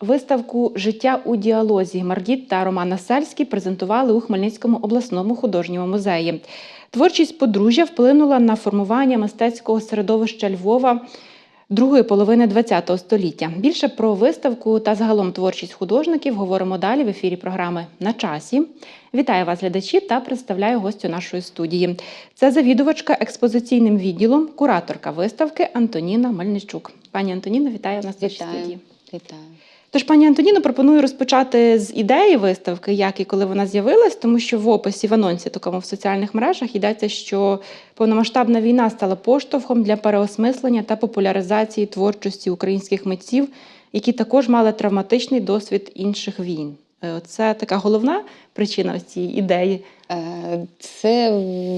Виставку Життя у діалозі Маргіт та Романа Сальський презентували у Хмельницькому обласному художньому музеї. Творчість подружжя вплинула на формування мистецького середовища Львова другої половини ХХ століття. Більше про виставку та загалом творчість художників говоримо далі в ефірі програми на часі. Вітаю вас, глядачі, та представляю гостю нашої студії. Це завідувачка експозиційним відділом, кураторка виставки Антоніна Мельничук. Пані Антоніно, вітаю нас в нашій студії. Вітаю. Тож, пані Антоніно, пропоную розпочати з ідеї виставки, як і коли вона з'явилась, тому що в описі в анонсі, такому в соціальних мережах, йдеться, що повномасштабна війна стала поштовхом для переосмислення та популяризації творчості українських митців, які також мали травматичний досвід інших війн. Е, Це така головна причина ось цієї ідеї. Е, Це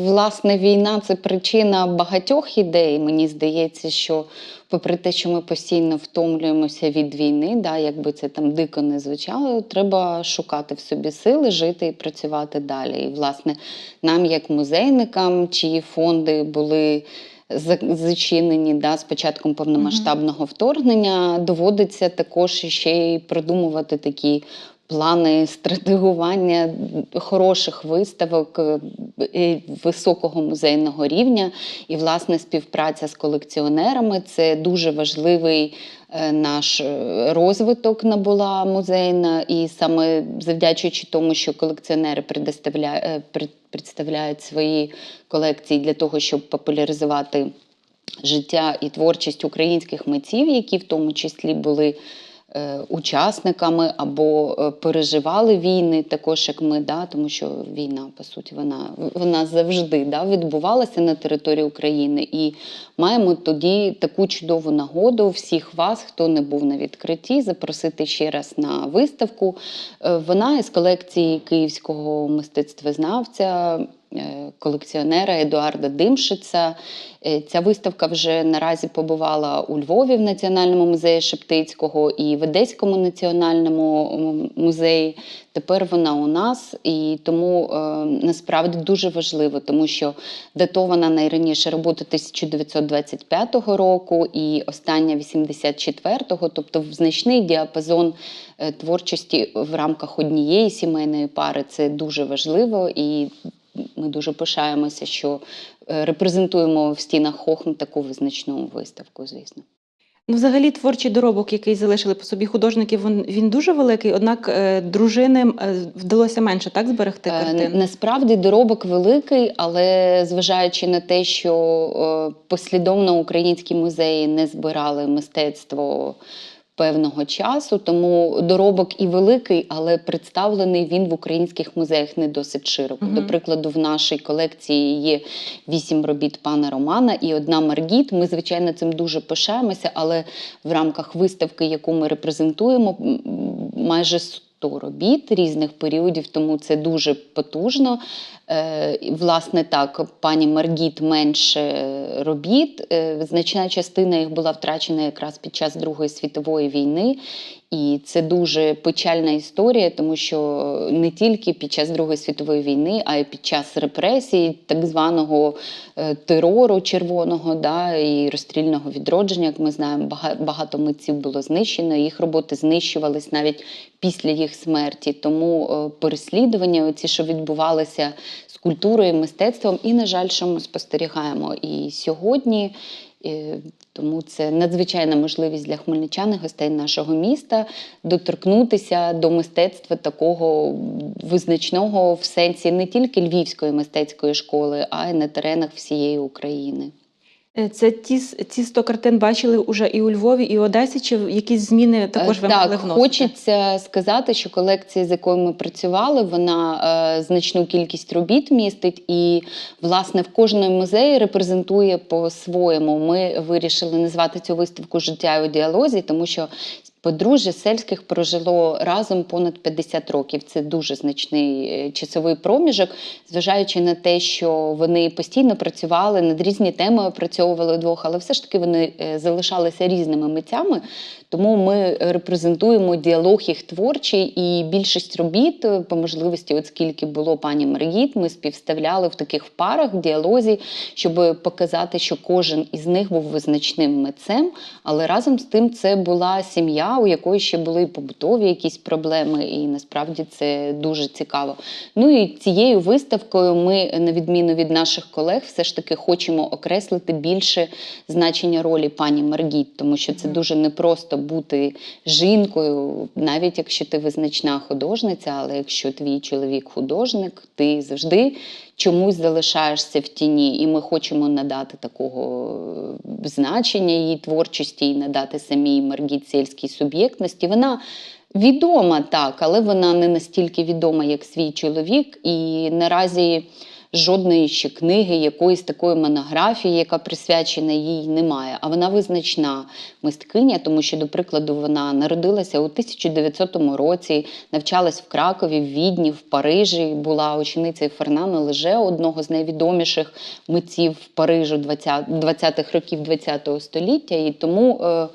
власне війна, це причина багатьох ідей. Мені здається, що попри те, що ми постійно втомлюємося від війни, да, якби це там дико не звучало, треба шукати в собі сили, жити і працювати далі. І, власне, нам, як музейникам, чиї фонди були. Зачинені да, з початком повномасштабного вторгнення, доводиться також ще й продумувати такі плани стратегування хороших виставок е, високого музейного рівня. І, власне, співпраця з колекціонерами це дуже важливий е, наш е, розвиток набула музейна. І саме завдячуючи тому, що колекціонери представляють свої колекції для того, щоб популяризувати життя і творчість українських митців, які в тому числі були учасниками або е, переживали війни, також як ми, да, тому що війна, по суті, вона, вона завжди да, відбувалася на території України. І маємо тоді таку чудову нагоду всіх вас, хто не був на відкритті, запросити ще раз на виставку. Е, Вона із колекції київського мистецтвознавця. Е, Колекціонера Едуарда Димшица. Е, Ця виставка вже наразі побувала у Львові в Національному музеї Шептицького і в Одеському національному музеї. Тепер вона у нас, і тому е, насправді дуже важливо, тому що датована найраніше робота 1925 року і остання 84-го, тобто в значний діапазон творчості в рамках однієї сімейної пари. Це дуже важливо і ми дуже пишаємося, що е, репрезентуємо в стінах Хохм таку визначну виставку, звісно. Ну, взагалі, творчий доробок, який залишили по собі художники, він, він дуже великий, однак е, дружини е, вдалося менше так зберегти Е, картин. Насправді доробок великий, але зважаючи на те, що е, послідовно українські музеї не збирали мистецтво певного часу, тому доробок і великий, але представлений він в українських музеях не досить широко. Угу. До прикладу, в нашій колекції є вісім робіт пана Романа і одна Маргіт. Ми, звичайно, цим дуже пишаємося, але в рамках виставки, яку ми репрезентуємо, майже 100 робіт різних періодів, тому це дуже потужно. Е, Власне, так, пані Маргіт менше робіт. Е, Значна частина їх була втрачена якраз під час Другої світової війни. І це дуже печальна історія, тому що не тільки під час Другої світової війни, а й під час репресій, так званого е, терору червоного да, і розстрільного відродження, як ми знаємо, багато митців було знищено. Їх роботи знищувались навіть після їх смерті. Тому е, переслідування, оці, що відбувалися з культурою, мистецтвом, і, на жаль, що ми спостерігаємо і сьогодні. Е, Тому це надзвичайна можливість для хмельничан і гостей нашого міста доторкнутися до мистецтва такого визначного в сенсі не тільки львівської мистецької школи, а й на теренах всієї України. Е, Це ті, ці 100 картин бачили вже і у Львові, і Одесі, чи якісь зміни також ви Е, так, могли вносити? хочеться сказати, що колекція, з якою ми працювали, вона е, значну кількість робіт містить, і власне в кожному музеї репрезентує по-своєму. Ми вирішили назвати цю виставку Життя у діалозі, тому що Подружжя сельських прожило разом понад 50 років. Це дуже значний е, часовий проміжок, зважаючи на те, що вони постійно працювали над різні теми, опрацьовували вдвох, але все ж таки вони е, залишалися різними митцями. Тому ми репрезентуємо діалог їх творчий, і більшість робіт, е, по можливості, от скільки було пані Маргіт, ми співставляли в таких парах в діалозі, щоб показати, що кожен із них був визначним митцем, але разом з тим це була сім'я, у якої ще були побутові якісь проблеми, і насправді це дуже цікаво. Ну і цією виставкою ми, на відміну від наших колег, все ж таки хочемо окреслити більше значення ролі пані Маргіт, тому що це дуже непросто бути жінкою, навіть якщо ти визначна художниця, але якщо твій чоловік художник, ти завжди чомусь залишаєшся в тіні, і ми хочемо надати такого е, значення її творчості і надати самій Маргіт сільській суб'єктності. Вона відома так, але вона не настільки відома, як свій чоловік, і наразі. Жодної ще книги, якоїсь такої монографії, яка присвячена їй, немає. А вона визначна мисткиня, тому що, до прикладу, вона народилася у 1900 році, навчалась в Кракові, в Відні, в Парижі. Була ученицею Фернана Леже, одного з найвідоміших митців Парижу 20 20-х років ХХ століття. І тому е,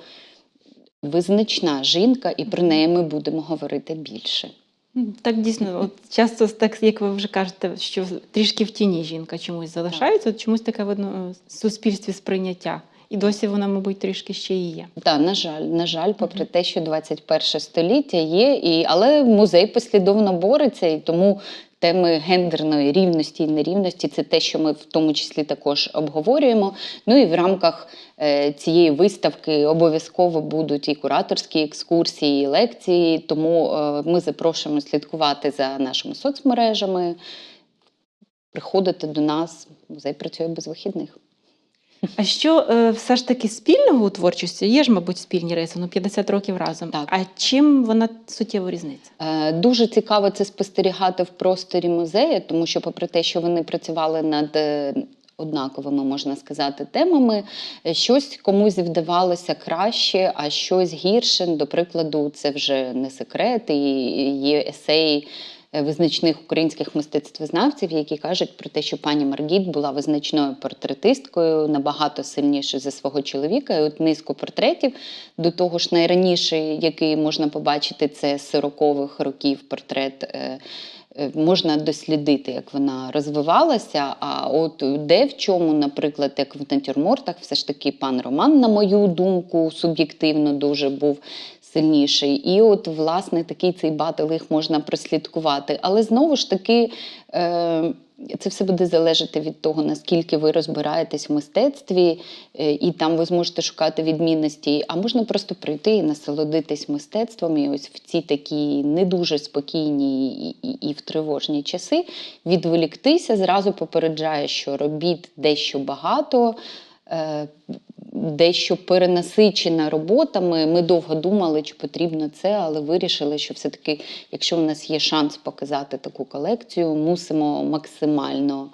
визначна жінка, і про неї ми будемо говорити більше. М, Так дійсно, от часто так, як ви вже кажете, що трішки в тіні жінка чомусь залишається, от чомусь таке видно в суспільстві сприйняття. І досі вона, мабуть, трішки ще і є. Так, на жаль, на жаль, попри те, що 21 століття є, і, але музей послідовно бореться, і тому теми гендерної рівності і нерівності це те, що ми в тому числі також обговорюємо. Ну і в рамках е, цієї виставки обов'язково будуть і кураторські екскурсії, і лекції. Тому е, ми запрошуємо слідкувати за нашими соцмережами, приходити до нас. Музей працює без вихідних. А що е, все ж таки спільного у творчості? Є ж, мабуть, спільні риси, ну 50 років разом. Так. А чим вона суттєво різниця? Е, Дуже цікаво це спостерігати в просторі музею, тому що, попри те, що вони працювали над е, однаковими, можна сказати, темами, щось комусь вдавалося краще, а щось гірше. До прикладу, це вже не секрет, і є есеї. Е, Визначних українських мистецтвознавців, які кажуть про те, що пані Маргіт була визначною портретисткою, набагато сильніше за свого чоловіка. І от низку портретів до того ж, найраніший, який можна побачити, це з 40-х років портрет. е, е, Можна дослідити, як вона розвивалася. А от де в чому, наприклад, як в натюрмортах, все ж таки пан Роман, на мою думку, суб'єктивно дуже був сильніший. І от, власне, такий цей батл їх можна прослідкувати. Але знову ж таки. Е- це все буде залежати від того, наскільки ви розбираєтесь в мистецтві, е, і там ви зможете шукати відмінності. А можна просто прийти і насолодитись мистецтвом. І ось в ці такі не дуже спокійні і, і, і в тривожні часи відволіктися. Зразу попереджаю, що робіт дещо багато. Дещо перенасичена роботами. Ми довго думали, чи потрібно це, але вирішили, що все-таки, якщо в нас є шанс показати таку колекцію, мусимо максимально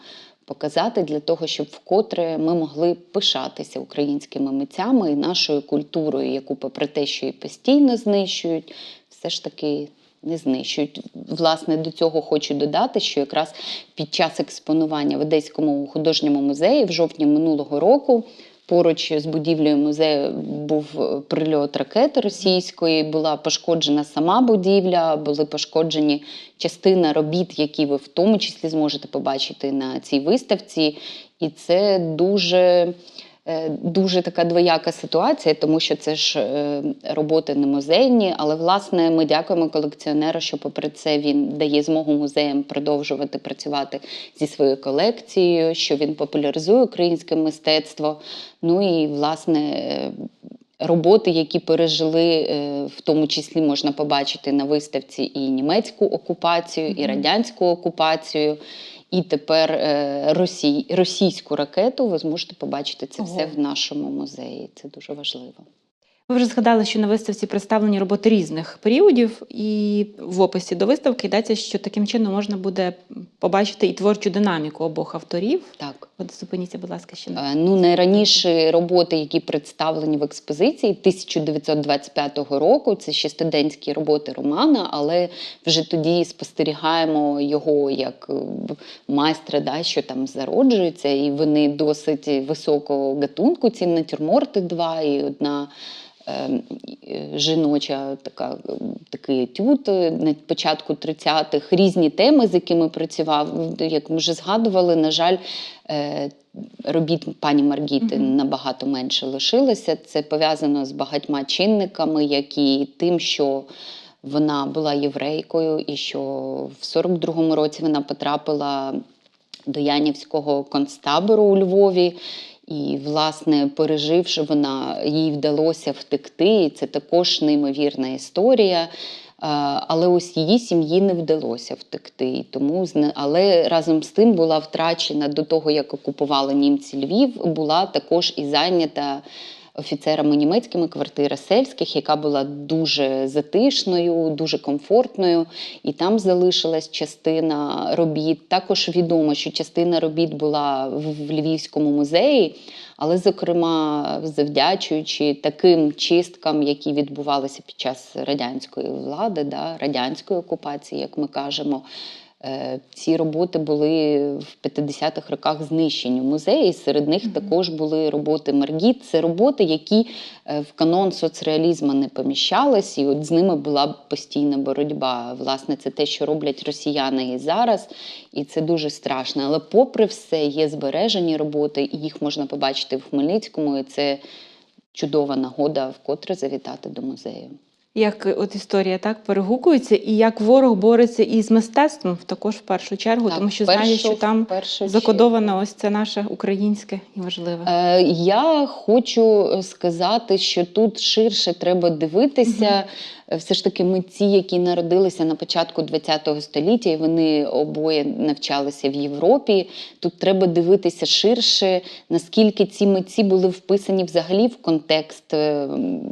показати для того, щоб вкотре ми могли пишатися українськими митцями і нашою культурою, яку, попри те, що і постійно знищують, все ж таки. Не знищують. Власне, до цього хочу додати, що якраз під час експонування в Одеському художньому музеї в жовтні минулого року Поруч з будівлею музею був е, прильот ракети російської, була пошкоджена сама будівля, були пошкоджені частина робіт, які ви в тому числі зможете побачити на цій виставці. І це дуже, дуже така двояка ситуація, тому що це ж е, роботи не музейні. Але власне ми дякуємо колекціонеру, що попри це він дає змогу музеям продовжувати працювати зі своєю колекцією, що він популяризує українське мистецтво. Ну і власне. е, Роботи, які пережили, е, в тому числі можна побачити на виставці і німецьку окупацію, і радянську окупацію, і тепер е, росій, російську ракету. Ви зможете побачити це все в нашому музеї. Це дуже важливо. Ви вже згадали, що на виставці представлені роботи різних періодів, і в описі до виставки йдеться, що таким чином можна буде побачити і творчу динаміку обох авторів. Так. От зупиніться, будь ласка, ще на Е, Ну, найраніші роботи, які представлені в експозиції 1925 року, це ще студентські роботи Романа, але вже тоді спостерігаємо його як е, майстра, да, що там зароджується, і вони досить високого гатунку. Ці натюрморти два і одна. Е, е, жіноча така, е, такий етюд е, на початку 30-х, різні теми, з якими працював. Як ми вже згадували, на жаль, е, робіт пані Маргіти набагато менше лишилося. Це пов'язано з багатьма чинниками, як і тим, що вона була єврейкою, і що в 42-му році вона потрапила до Янівського концтабору у Львові. І, власне, переживши, вона їй вдалося втекти. Це також неймовірна історія. Але ось її сім'ї не вдалося втекти. Тому, але разом з тим була втрачена до того, як окупували німці Львів, була також і зайнята офіцерами німецькими квартира сельських, яка була дуже затишною, дуже комфортною, і там залишилась частина робіт. Також відомо, що частина робіт була в Львівському музеї, але, зокрема, завдячуючи таким чисткам, які відбувалися під час радянської влади, да, радянської окупації, як ми кажемо. Е, Ці роботи були в 50-х роках знищені в музеї. Серед них також були роботи Маргіт. Це роботи, які е, в канон соцреалізму не поміщались, і от з ними була постійна боротьба. Власне, це те, що роблять росіяни і зараз, і це дуже страшно. Але, попри все, є збережені роботи, і їх можна побачити в Хмельницькому. І це чудова нагода вкотре завітати до музею. Як е, от історія так перегукується, і як ворог бореться із мистецтвом, також в першу чергу, Так, тому що першу- знає, що там першу закодовано ось це наше українське і важливе. Е, Я хочу сказати, що тут ширше треба дивитися. Е, Все ж таки, митці, які народилися на початку ХХ століття, і вони обоє навчалися в Європі. Тут треба дивитися ширше, наскільки ці митці були вписані взагалі в контекст е,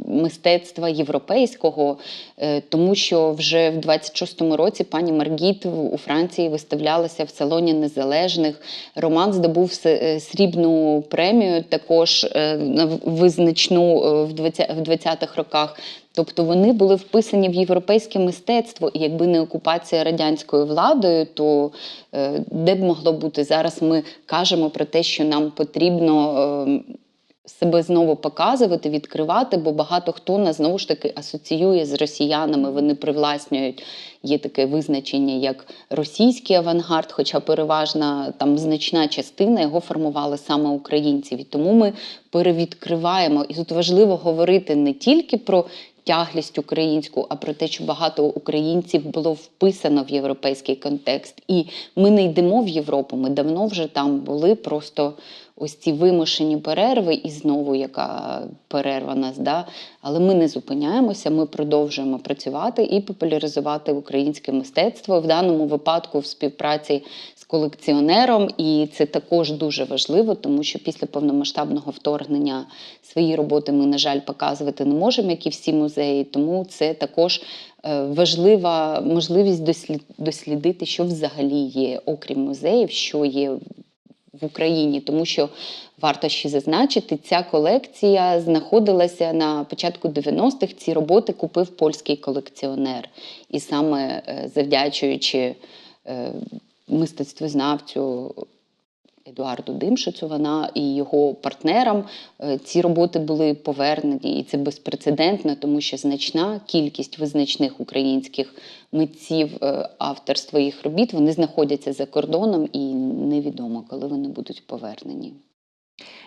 мистецтва європейського, Е, тому що вже в 26-му році пані Маргіт у Франції виставлялася в салоні незалежних. Роман здобув е, срібну премію, також е, визначну е, в 20 в 20-х роках. Тобто вони були вписані в європейське мистецтво, і якби не окупація радянською владою, то е, де б могло бути зараз? Ми кажемо про те, що нам потрібно. е, себе знову показувати, відкривати, бо багато хто нас знову ж таки асоціює з росіянами. Вони привласнюють. Є таке визначення як російський авангард, хоча переважна там значна частина його формували саме українців. І тому ми перевідкриваємо. І тут важливо говорити не тільки про тяглість українську, а про те, що багато українців було вписано в європейський контекст. І ми не йдемо в Європу. Ми давно вже там були. Просто ось ці вимушені перерви, і знову яка перерва нас, да? але ми не зупиняємося, ми продовжуємо працювати і популяризувати українське мистецтво в даному випадку в співпраці з колекціонером. І це також дуже важливо, тому що після повномасштабного вторгнення свої роботи ми, на жаль, показувати не можемо, як і всі музеї. Тому це також е, важлива можливість дослід- дослідити, що взагалі є, окрім музеїв, що є в Україні, тому що варто ще зазначити, ця колекція знаходилася на початку 90-х. Ці роботи купив польський колекціонер. І саме е, завдячуючи е, мистецтвознавцю Едуарду Димшицю, вона і його партнерам е, ці роботи були повернені, і це безпрецедентно, тому що значна кількість визначних українських митців е, авторства їх робіт вони знаходяться за кордоном, і невідомо, коли вони будуть повернені.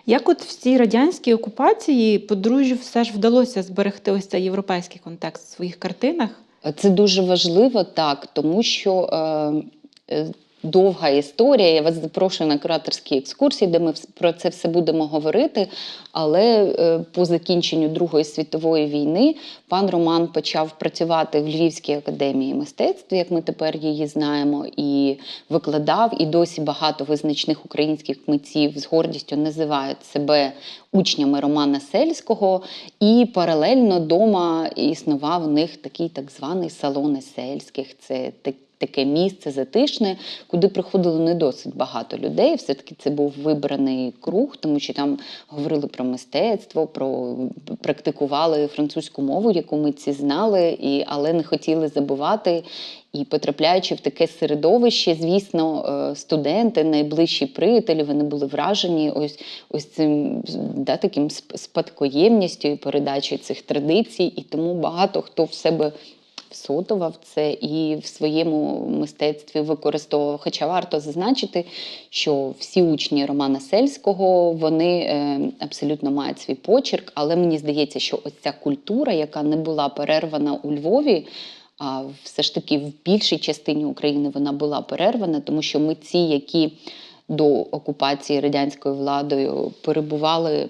Як от в цій радянській окупації подружжю все ж вдалося зберегти ось цей європейський контекст в своїх картинах? Це дуже важливо, так, тому що е, е, довга історія. Я вас запрошую на кураторські екскурсії, де ми про це все будемо говорити. Але е, по закінченню Другої світової війни пан Роман почав працювати в Львівській академії мистецтв, як ми тепер її знаємо, і викладав. І досі багато визначних українських митців з гордістю називають себе учнями Романа Сельського. І паралельно дома існував у них такий так званий салон сельських. Це так- таке місце затишне, куди приходило не досить багато людей. Все-таки це був вибраний круг, тому що там говорили про мистецтво, про практикували французьку мову, яку ми ці знали, і, але не хотіли забувати. І потрапляючи в таке середовище, звісно, е, студенти, найближчі приятелі, вони були вражені ось ось цим да, таким спадкоємністю і передачею цих традицій. І тому багато хто в себе всотував це і в своєму мистецтві використовував. Хоча варто зазначити, що всі учні Романа Сельського вони е, абсолютно мають свій почерк, але мені здається, що ось ця культура, яка не була перервана у Львові. А все ж таки в більшій частині України вона була перервана, тому що митці, які до окупації радянською владою перебували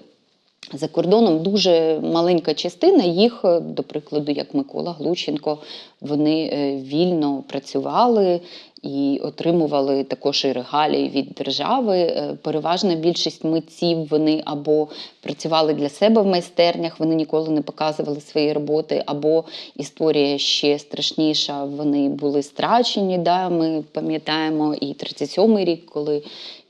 за кордоном, дуже маленька частина їх, е, до прикладу, як Микола Глученко, вони е, вільно працювали і отримували також і регалії від держави. Е, Переважна більшість митців вони або працювали для себе в майстернях, вони ніколи не показували свої роботи, або історія ще страшніша, вони були страчені. Да? Ми пам'ятаємо і 37-й рік, коли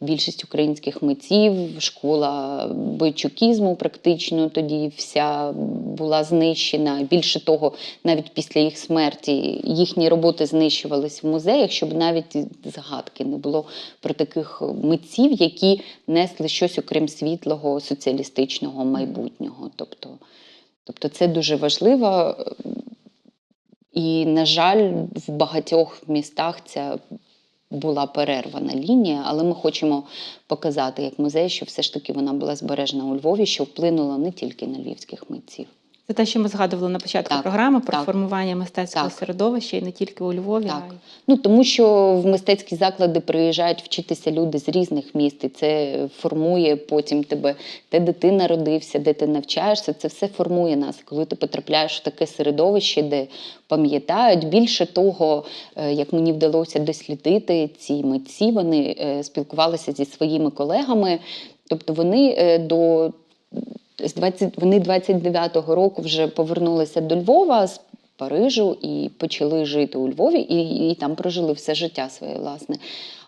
більшість українських митців, школа бойчукізму практично тоді вся була знищена. Більше того, навіть після їх смерті їхні роботи знищувались в музеях, щоб навіть згадки не було про таких митців, які несли щось окрім світлого соціалістичного майбутнього. Тобто, тобто це дуже важливо. І, на жаль, в багатьох містах ця була перервана лінія, але ми хочемо показати як музей, що все ж таки вона була збережена у Львові, що вплинула не тільки на львівських митців. Це те, що ми згадували на початку Так, програми про так. формування мистецького Так. середовища і не тільки у Львові, Так. а й Ну тому що в мистецькі заклади приїжджають вчитися люди з різних міст, і це формує потім тебе, де де ти народився, де ти навчаєшся. Це все формує нас. Коли ти потрапляєш в таке середовище, де пам'ятають більше того, е, як мені вдалося дослідити ці митці, вони е, спілкувалися зі своїми колегами, тобто вони е, до з 20, вони 29-го року вже повернулися до Львова з Парижу і почали жити у Львові, і, і там прожили все життя своє власне.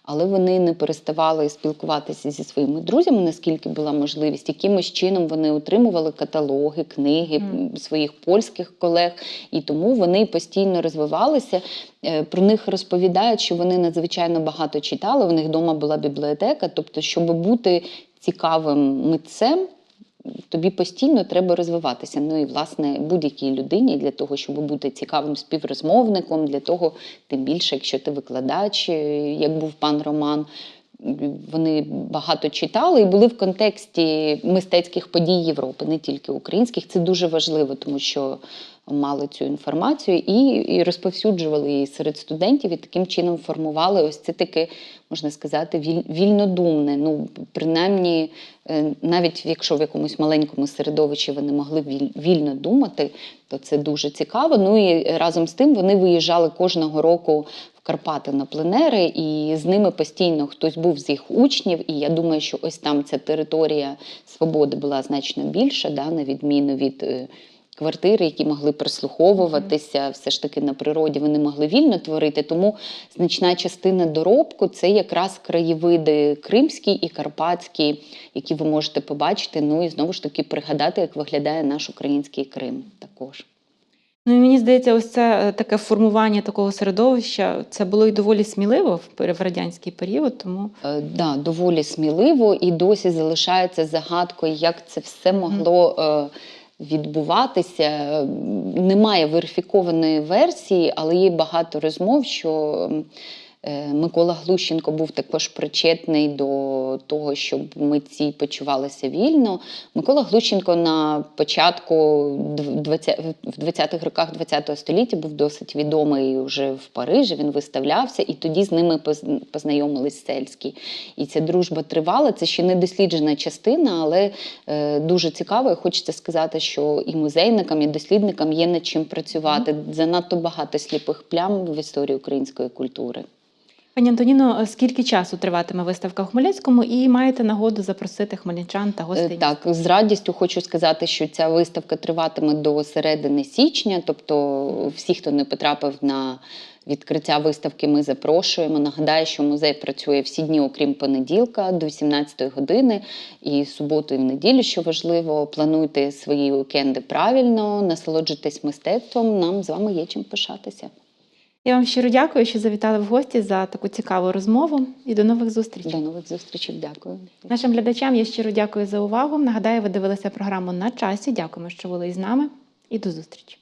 Але вони не переставали спілкуватися зі своїми друзями, наскільки була можливість. Якимось чином вони отримували каталоги, книги Мгм. своїх польських колег, і тому вони постійно розвивалися. Е, Про них розповідають, що вони надзвичайно багато читали. У них вдома була бібліотека. Тобто, щоб бути цікавим митцем, тобі постійно треба розвиватися. Ну і власне будь-якій людині для того, щоб бути цікавим співрозмовником, для того, тим більше, якщо ти викладач, е, як був пан Роман. Вони багато читали і були в контексті мистецьких подій Європи, не тільки українських. Це дуже важливо, тому що мали цю інформацію і, і розповсюджували її серед студентів, і таким чином формували ось це таке, можна сказати, віль, вільнодумне. Ну, принаймні, е, навіть якщо в якомусь маленькому середовищі вони могли віль- вільно думати, то це дуже цікаво. Ну і разом з тим вони виїжджали кожного року Карпати на пленери, і з ними постійно хтось був з їх учнів. І я думаю, що ось там ця територія свободи була значно більша, да, на відміну від. е, Квартири, які могли прислуховуватися, все ж таки на природі вони могли вільно творити. Тому значна частина доробку це якраз краєвиди кримські і карпатські, які ви можете побачити. Ну і знову ж таки пригадати, як виглядає наш український Крим також. Ну, і мені здається, ось це е, таке формування такого середовища це було і доволі сміливо в радянський період, тому Е, да, доволі сміливо і досі залишається загадкою, як це все могло е, відбуватися. Немає верифікованої версії, але є багато розмов, що Микола Глущенко був також причетний до того, щоб митці почувалися вільно. Микола Глущенко на початку дв- 20 в 20-х роках ХХ століття був досить відомий вже в Парижі. Він виставлявся, і тоді з ними поз- познайомились сельські. І ця дружба тривала. Це ще не досліджена частина, але е, дуже цікаво. І хочеться сказати, що і музейникам, і дослідникам є над чим працювати. Занадто багато сліпих плям в історії української культури. Пані Антоніно, е, скільки часу триватиме виставка у Хмельницькому, і маєте нагоду запросити хмельничан та Е, гостей? Так, з радістю хочу сказати, що ця виставка триватиме до середини січня. Тобто, всі, хто не потрапив на відкриття виставки ми запрошуємо. Нагадаю, що музей працює всі дні, окрім понеділка, до 17 години і суботу, і в неділю, що важливо. Плануйте свої уікенди правильно, насолоджуйтесь мистецтвом. Нам з вами є чим пишатися. Я вам щиро дякую, що завітали в гості за таку цікаву розмову і до нових зустрічей. До нових зустрічей. Дякую. Нашим глядачам я щиро дякую за увагу. Нагадаю, ви дивилися програму на часі. Дякуємо, що були із нами, і до зустрічі.